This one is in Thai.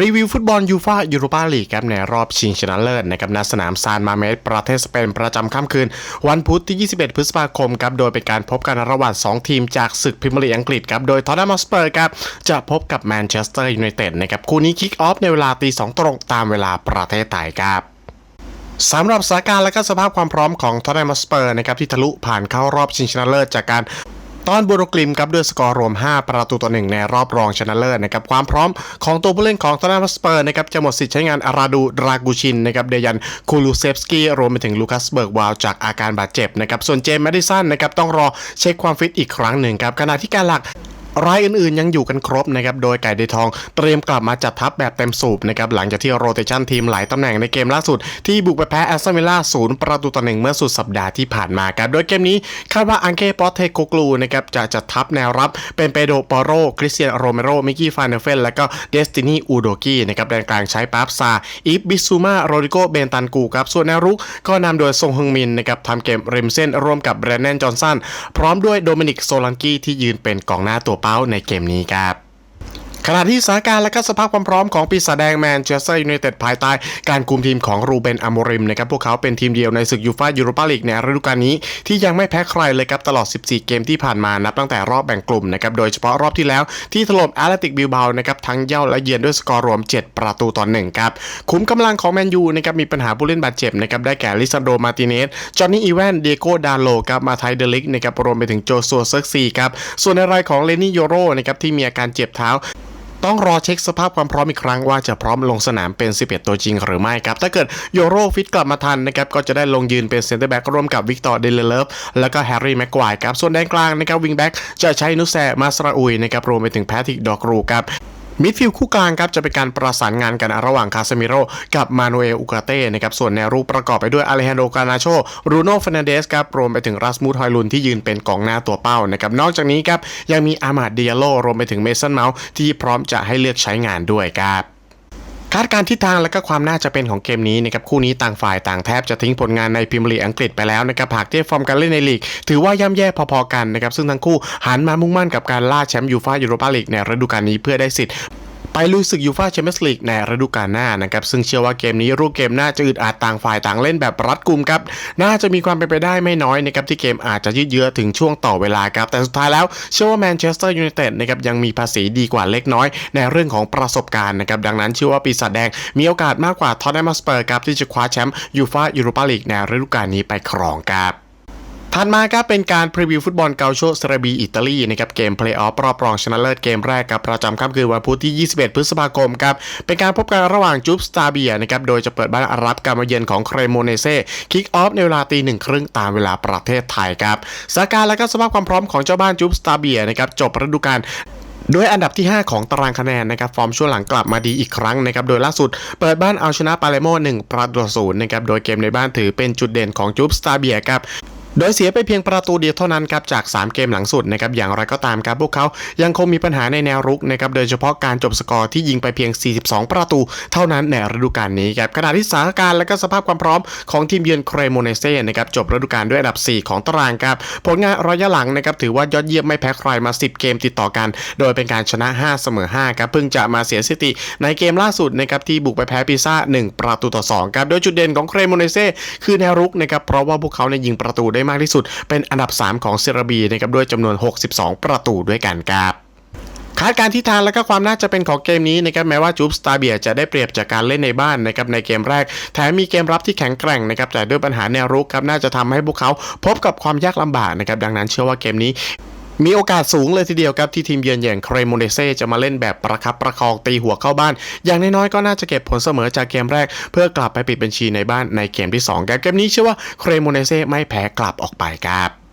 รีวิวฟุตบอลยูฟายูโรปาลีกครับในรอบชิงชนะเลิศนะครับณสนามซานมาเมสประเทศสเปนประจำค่ำคืน วันพุธที่ 21 พฤษภาคมครับโดยเป็นการพบกันระหว่าง 2 ทีมจากศึกพรีเมียร์ลีกอังกฤษครับโดยทอตแนมสเปอร์ครับจะพบกับแมนเชสเตอร์ยูไนเต็ดนะครับคู่นี้คิกออฟในเวลาตี2ตรงตามเวลาประเทศไทยครับสำหรับสถานการณ์และก็สภาพความพร้อมของทอตแนมสเปอร์นะครับที่ทะลุผ่านเข้ารอบชิงชนะเลิศจากการ ต้อนบูโรกลิมครับด้วยสกอร์รวม 5 ประตูต่อหนึ่งในรอบรองชนะเลิศนะครับความพร้อมของตัวผู้เล่นของตอนนาสเปอร์นะครับจะหมดสิทธิ์ใช้งานอาราดูดรากูชินนะครับเดยันคูลูเซฟสกี้รวมไปถึงลูคัสเบิร์กวาวจากอาการบาดเจ็บนะครับส่วนเจมส์แมดิสันนะครับต้องรอเช็คความฟิตอีกครั้งหนึ่งครับขณะที่การหลัก รายอื่นๆยังอยู่กันครบนะครับโดยไก่เดทองเตรียมกลับมาจัดทัพแบบเต็มสูบนะครับหลังจากที่โรเตชันทีมหลายตำแหน่งในเกมล่าสุด ที่บุกไปแพ้แอสตันวิลล่าศูนย์ประตูต่อหนึ่งเมื่อสุดสัปดาห์ที่ผ่านมาครับโดยเกมนี้คาดว่าอังเก้ปอเทโกกลูนะครับจะจัดทัพแนวรับเป็นเปโดปอโรคริสเตียนโรเมโรมิกกี้ฟานเนเฟนและก็เดสตินีอูโดกี้นะครับแดนกลางใช้ปาบซาอีฟบิซูมาโรดิโกเบนตันกูครับส่วนแนวรุกก็นำโดยซงฮึงมินนะครับทำเกมริมเส้นร่วมกับแบรนแนนจอห์นสันพร้อมด้วยโดมินิกโซลันกี้ที่ยืนเป็นกองหน้าตัวเป้าในเกมนี้ครับ ขณะที่สถานการณ์และก็สภาพความพร้อมของปีศาจแดงแมนเชสเตอร์ยูไนเต็ดภายใต้การคุมทีมของรูเบนอโมริมนะครับพวกเขาเป็นทีมเดียวในศึกยูฟ่ายูโรปาลีกในฤดูกาลนี้ที่ยังไม่แพ้ใครเลยครับตลอด 14 เกมที่ผ่านมานับตั้งแต่รอบแบ่งกลุ่มนะครับโดยเฉพาะรอบที่แล้วที่ถล่มแอตเลติกบิลเบานะครับทั้งเย่าและเยือนด้วยสกอร์รวม 7 ประตูต่อ1ครับขุมกำลังของแมนยูนะครับมีปัญหาผู้เล่นบาดเจ็บนะครับได้แก่ลิซานโดมาติเนสจอห์นนี่อีแวนเดโกดาโลครับมาไทเดลิกนะครับรวมไปถึงโจซัวเซิร์กซีครับส่วนในรายของเลนี่โยโรนะครับที่มีอาการเจ็บเท้า ต้องรอเช็คสภาพความพร้อมอีกครั้งว่าจะพร้อมลงสนามเป็น 11 ตัวจริงหรือไม่ครับ ถ้าเกิดโยโรฟิตกลับมาทันนะครับก็จะได้ลงยืนเป็นเซนเตอร์แบ็กร่วมกับวิกตอร์เดลเลฟแล้วก็แฮร์รี่แม็กควายครับส่วนแดนกลางนะครับวิงแบ็กจะใช้นุแซมาสราอุยนะครับรวมไปถึงแพทริกดอกรูครับ มิดฟิลด์คู่กลางครับจะเป็นการประสานงานกันระหว่างคาเซมิโรกับมานูเอลอุกาเต้นะครับส่วนแนวรุกประกอบไปด้วยอเลฮันโดกานาโชรูโน่ฟานเดสครับรวมไปถึงรัสมูทฮอยลุนที่ยืนเป็นกองหน้าตัวเป้านะครับนอกจากนี้ครับยังมีอามาดเดียโลรวมไปถึงเมสันเมาส์ที่พร้อมจะให้เลือกใช้งานด้วยครับ คาดการทิศทางและก็ความน่าจะเป็นของเกมนี้นะครับคู่นี้ต่างฝ่ายต่างแทบจะทิ้งผลงานในพรีเมียร์ลีกอังกฤษไปแล้วนะครับหากเทียบฟอร์มการเล่นในลีก ถือว่าย่ำแย่พอๆกันนะครับซึ่งทั้งคู่หันมามุ่งมั่นกับการล่าแชมป์ยูฟ่ายูโรปาลีกในฤดูกาลนี้เพื่อได้สิทธิ์ ไปลุยศึกยูฟ่าแชมเปี้ยนส์ลีกในฤดูกาลหน้านะครับซึ่งเชื่อว่าเกมนี้รูปเกมน่าจะอึดอัดต่างฝ่ายต่างเล่นแบบรัดกุมครับน่าจะมีความเป็นไปได้ไม่น้อยนะครับที่เกมอาจจะยืดเยื้อถึงช่วงต่อเวลาครับแต่สุดท้ายแล้วเชื่อว่าแมนเชสเตอร์ยูไนเต็ดนะครับยังมีภาษีดีกว่าเล็กน้อย ในเรื่องของประสบการณ์นะครับดังนั้นเชื่อว่าปีศาจแดงมีโอกาสมากกว่าทอตแนมสเปอร์ครับที่จะคว้าแชมป์ยูฟ่ายูโรปาลีกในฤดูกาลนี้ไปครองครับ ถัดมาครับเป็นการพรีวิวฟุตบอลเกาโชเซเรบีอิตาลีนะครับเกมเพลย์ออฟรอบรองชนะเลิศเกมแรกกับประจำค่ำคืนวันพุธที่ 21 พฤษภาคมครับเป็นการพบกันระหว่างจุ๊บสตาเบียนะครับโดยจะเปิดบ้านรับการมาเยือนของเครโมเนเซ่คิกออฟในเวลาตีหนึ่งครึ่งตามเวลาประเทศไทยครับสถานการณ์และก็สภาพความพร้อมของเจ้าบ้านจุ๊บสตาเบียนะครับจบฤดูกาลด้วยอันดับที่ 5 ของตารางคะแนนนะครับฟอร์มช่วงหลังกลับมาดีอีกครั้งนะครับโดยล่าสุดเปิดบ้านเอาชนะปาเลโม1ประตูศูนย์นะครับโดยเกมในบ้านถือเป็นจุดเด่นของจุ๊บสตาเบียครับ โดยเสียไปเพียงประตูเดียวเท่านั้นครับจาก 3 เกมหลังสุดนะครับอย่างไรก็ตามครับพวกเขายังคงมีปัญหาในแนวรุกนะครับโดยเฉพาะการจบสกอร์ที่ยิงไปเพียง 42 ประตูเท่านั้นในฤดูกาลนี้ครับขณะที่สถานการณ์และก็สภาพความพร้อมของทีมเยือนเครโมเนเซ่นะครับจบฤดูกาลด้วยอันดับ 4 ของตารางครับผลงานระยะหลังนะครับถือว่ายอดเยี่ยมไม่แพ้ใครมา 10 เกมติดต่อกัน โดยเป็นการชนะ 5 เสมอ5ครับเพิ่งจะมาเสียสถิติในเกมล่าสุดนะครับที่บุกไปแพ้ปิซ่า 1 ประตูต่อ2ครับโดยจุดเด่นของเครโมเนเซ่คือแนวรุกนะครับเพราะว่าพวกเขาเนี่ยยิงประตูได้มากที่สุด เป็นอันดับ 3 ของเซราบีนะครับด้วยจำนวน 62 ประตูด้วยกันครับคาดการที่ทางและก็ความน่าจะเป็นของเกมนี้นะครับแม้ว่าจูบสตาเบียจะได้เปรียบจากการเล่นในบ้านนะครับในเกมแรก แถมมีเกมรับที่แข็งแกร่งนะครับแต่ด้วยปัญหาแนวรุกครับน่าจะทำให้พวกเขาพบกับความยากลำบากนะครับดังนั้นเชื่อว่าเกมนี้ มีโอกาสสูงเลยทีเดียวครับที่ทีมเยือนอย่างเครโมเนเซ่จะมาเล่นแบบประคับประคองตีหัวเข้าบ้าน อย่างน้อยๆก็น่าจะเก็บผลเสมอจากเกมแรก เพื่อกลับไปปิดบัญชีในบ้านในเกมที่2ครับเกมนี้เชื่อว่าเครโมเนเซ่ไม่แพ้กลับออกไปครับ